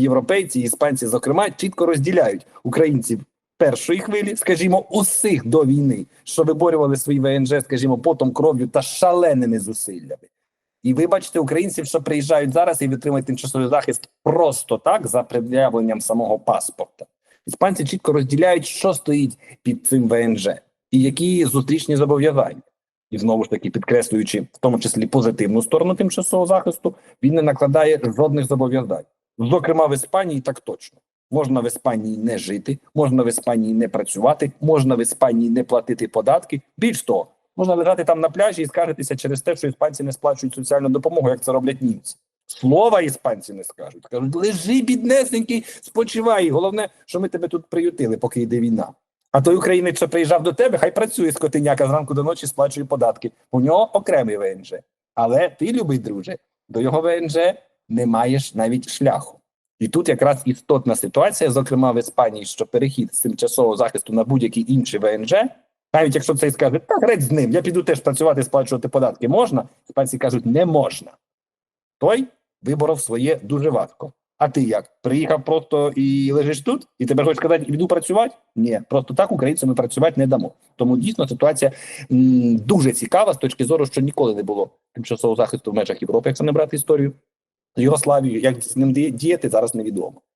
європейці, іспанці, зокрема, чітко розділяють українців першої хвилі, скажімо, усіх до війни, що виборювали свої ВНЖ, скажімо, потом кров'ю та шаленими зусиллями. І ви бачите українців, що приїжджають зараз і отримують тимчасовий захист просто так за пред'явленням самого паспорта. Іспанці чітко розділяють, що стоїть під цим ВНЖ і які зустрічні зобов'язання. І знову ж таки, підкреслюючи в тому числі позитивну сторону тимчасового захисту, він не накладає жодних зобов'язань. Зокрема, в Іспанії так точно. Можна в Іспанії не жити, можна в Іспанії не працювати, можна в Іспанії не платити податки. Більш того, можна лежати там на пляжі і скаржитися через те, що іспанці не сплачують соціальну допомогу, як це роблять німці. Слова іспанці не скажуть. Кажуть, лежи, біднесенький, спочивай. Головне, що ми тебе тут приютили, поки йде війна. А той українець, що приїжджав до тебе, хай працює скотиняка зранку до ночі, сплачує податки. У нього окремий ВНЖ. Але ти, любий друже, до його ВНЖ не маєш навіть шляху. І тут якраз істотна ситуація, зокрема в Іспанії, що перехід з тимчасового захисту на будь-який інший ВНЖ, навіть якщо цей скаже, так греть з ним, я піду теж працювати, сплачувати податки, можна? Іспанці кажуть, не можна. Той виборов своє дуже важко. А ти як? Приїхав просто і лежиш тут, і тебе хочеш сказати, іду працювати? Ні, просто так українцям ми працювати не дамо. Тому дійсно ситуація м, дуже цікава з точки зору, що ніколи не було тимчасового захисту в межах Європи, якщо не брати історію. Югославію, як з ним ді- діяти, зараз невідомо.